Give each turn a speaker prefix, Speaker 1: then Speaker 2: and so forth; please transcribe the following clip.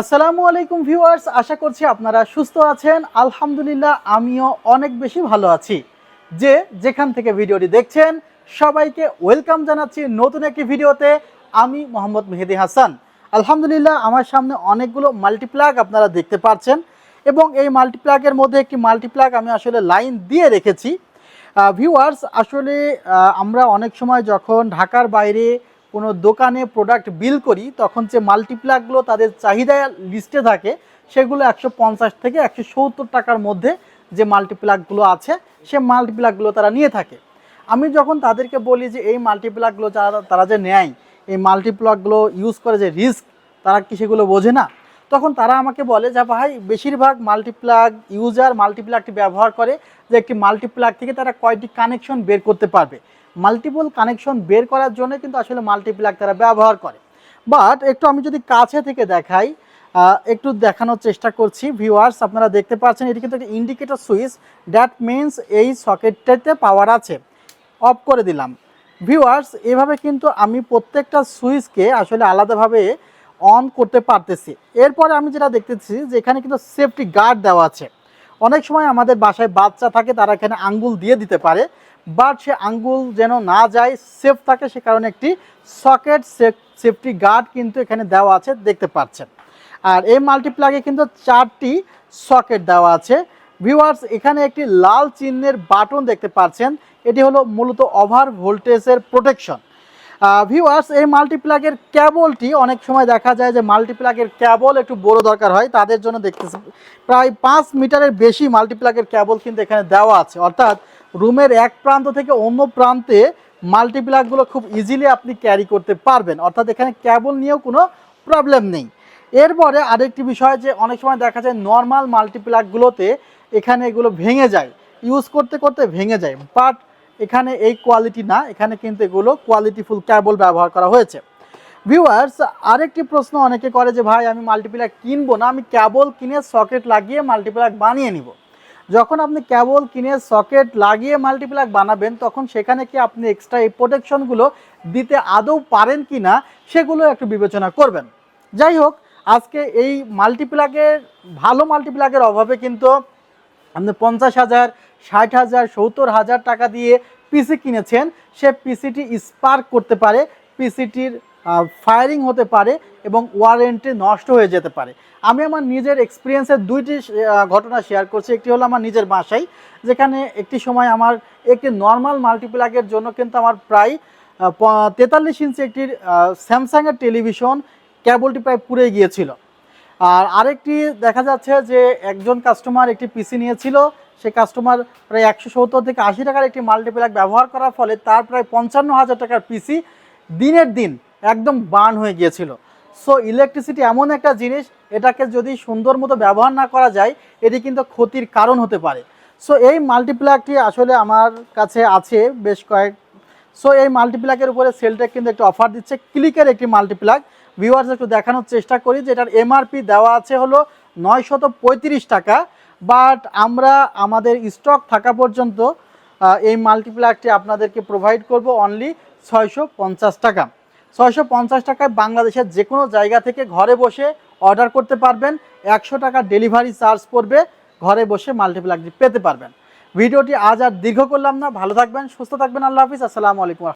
Speaker 1: আসসালামু আলাইকুম ভিউয়ার্স, আশা করছি আপনারা সুস্থ আছেন। আলহামদুলিল্লাহ, আমিও অনেক বেশি ভালো আছি। যে যেখান থেকে ভিডিওটি দেখছেন, সবাইকে ওয়েলকাম জানাচ্ছি নতুন একটি ভিডিওতে। আমি মোহাম্মদ মেহেদি হাসান। আলহামদুলিল্লাহ, আমার সামনে অনেকগুলো মাল্টিপ্লাগ আপনারা দেখতে পাচ্ছেন এবং এই মাল্টিপ্লাগের মধ্যে একটি মাল্টিপ্লাগ আমি আসলে লাইন দিয়ে রেখেছি। ভিউয়ার্স আসলে আমরা অনেক সময় যখন ঢাকার বাইরে কোনো দোকানে প্রোডাক্ট বিল করি, তখন যে মাল্টিপ্লাকগুলো তাদের চাহিদা লিস্টে থাকে, সেগুলো একশো পঞ্চাশ থেকে একশো সত্তর টাকার মধ্যে যে মাল্টিপ্লাকগুলো আছে, সে মাল্টিপ্লাকগুলো তারা নিয়ে থাকে। আমি যখন তাদেরকে বলি যে এই মাল্টিপ্লাকগুলো যারা, তারা যে নেয়, এই মাল্টিপ্লাকগুলো ইউজ করে যে রিস্ক তারা কি সেগুলো বোঝে না? তখন তারা আমাকে বলে যে, ভাই, বেশিরভাগ মাল্টিপ্লাগ ইউজার মাল্টিপ্লাগটি ব্যবহার করে যে, একটি মাল্টিপ্লাগ থেকে তারা কয়টি কানেকশন বের করতে পারবে। মাল্টিপল কানেকশন বের করার জন্য কিন্তু আসলে মাল্টিপ্লাগ তারা ব্যবহার করে। বাট একটু আমি যদি কাছে থেকে দেখাই একটু দেখানোর চেষ্টা করছি ভিউয়ার্স আপনারা দেখতে পাচ্ছেন, এটি কিন্তু একটা ইন্ডিকেটর সুইচ দ্যাট মিনস এই সকেটটাতে পাওয়ার আছে। অফ করে দিলাম। ভিউয়ার্স এভাবে কিন্তু আমি প্রত্যেকটা সুইচকে আসলে আলাদাভাবে অন করতে পারতেছি। এরপরে আমি যেটা দেখতেছি যে এখানে কিন্তু সেফটি গার্ড দেওয়া আছে। অনেক সময় আমাদের বাসায় বাচ্চা থাকে, তারা এখানে আঙ্গুল দিয়ে দিতে পারে বাট সে আঙ্গুল যেন না যায় সেফ থাকে সে কারণে একটি সকেট সেফটি গার্ড কিন্তু এখানে দেওয়া আছে, দেখতে পাচ্ছেন। আর এই মাল্টিপ্লাগে কিন্তু চারটি সকেট দেওয়া আছে। ভিউয়ার্স এখানে একটি লাল চিহ্নের বাটন দেখতে পাচ্ছেন। এটি হলো মূলত ওভার ভোল্টেজের প্রোটেকশন ভিউয়ার্স এই মাল্টিপ্লাগের ক্যাবলটি অনেক সময় দেখা যায় যে মাল্টিপ্লাগের ক্যাবল একটু বড় দরকার হয়। তাদের জন্য দেখতেছি, প্রায় পাঁচ মিটারের বেশি মাল্টিপ্লাগের ক্যাবল কিন্তু এখানে দেওয়া আছে। অর্থাৎ রুমের এক প্রান্ত থেকে অন্য প্রান্তে মাল্টিপ্লাগগুলো খুব ইজিলি আপনি ক্যারি করতে পারবেন। অর্থাৎ এখানে ক্যাবল নিয়েও কোনো প্রবলেম নেই। এরপরে আরেকটি বিষয় যে অনেক সময় দেখা যায় নর্মাল মাল্টিপ্লাগগুলোতে এখানে এগুলো ভেঙে যায়। ইউজ করতে করতে ভেঙে যায়। বাট এখানে এই কোয়ালিটি না, এখানে কিন্তু এগুলো কোয়ালিটিফুল ক্যাবল ব্যবহার করা হয়েছে। ভিউয়ার্স আরেকটি প্রশ্ন অনেকে করে যে, ভাই, আমি মাল্টিপ্লাগ কিনবো না, আমি ক্যাবল কিনে সকেট লাগিয়ে মাল্টিপ্লাগ বানিয়ে নিব? যখন আপনি ক্যাবল কিনে সকেট লাগিয়ে মাল্টিপ্লাগ বানাবেন, তখন সেখানে কি আপনি এক্সট্রা এই প্রোটেকশনগুলো দিতে আদৌ পারেন কি না সেগুলো একটু বিবেচনা করবেন। যাই হোক, আজকে এই মাল্টিপ্লাগের ভালো মাল্টিপ্লাগের অভাবে কিন্তু আপনি পঞ্চাশ হাজার, ষাট হাজার, সত্তর হাজার টাকা দিয়ে পিসি কিনেছেন, সে পিসিটি স্পার্ক করতে পারে পিসিটির ফায়ারিং হতে পারে এবং ওয়ারেন্টি নষ্ট হয়ে যেতে পারে। আমি আমার নিজের এক্সপিরিয়েন্সের দুইটি ঘটনা শেয়ার করছি। একটি হলো আমার নিজের বাসায়, যেখানে একটি সময় আমার একটি নর্মাল মাল্টিপ্লাগের জন্য কিন্তু আমার প্রায় তেতাল্লিশ ইঞ্চি একটি স্যামসাংয়ের টেলিভিশন কেবলটি প্রায় পুড়ে গিয়েছিল। আর আরেকটি দেখা যাচ্ছে যে একজন কাস্টমার একটি পিসি নিয়েছিল, সে কাস্টমার প্রায় একশো সত্তর থেকে আশি টাকার একটি মাল্টিপ্লাগ ব্যবহার করার ফলে তার প্রায় পঞ্চান্ন হাজার টাকার পিসি দিনের দিন একদম বার্ন হয়ে গিয়েছিল। সো ইলেকট্রিসিটি এমন একটা জিনিস, এটাকে যদি সুন্দর মতো ব্যবহার না করা যায়, এটি কিন্তু ক্ষতির কারণ হতে পারে। সো এই মাল্টিপ্লাগটি আসলে আমার কাছে আছে বেশ কয়েক সো এই মাল্টিপ্লাগের উপরে সেলটেক কিন্তু একটু অফার দিচ্ছে। ক্লিকের একটি মাল্টিপ্লাগ ভিউয়ার্স একটু দেখানোর চেষ্টা করি যে এটার এমআরপি দেওয়া আছে হলো নয়শত টাকা। বাট আমরা আমাদের স্টক থাকা পর্যন্ত এই মাল্টিপ্লাগটি আপনাদেরকে প্রোভাইড করব অনলি ছয়শো পঞ্চাশ টাকা। ছয়শো পঞ্চাশ টাকায় বাংলাদেশের যে কোনো জায়গা থেকে ঘরে বসে অর্ডার করতে পারবেন। একশো টাকা ডেলিভারি চার্জ পড়বে। ঘরে বসে মাল্টিপ্লাগটি পেতে পারবেন। ভিডিওটি আজ আর দীর্ঘ করলাম না। ভালো থাকবেন সুস্থ থাকবেন। আল্লাহ হাফিজ। আসসালামু আলাইকুম।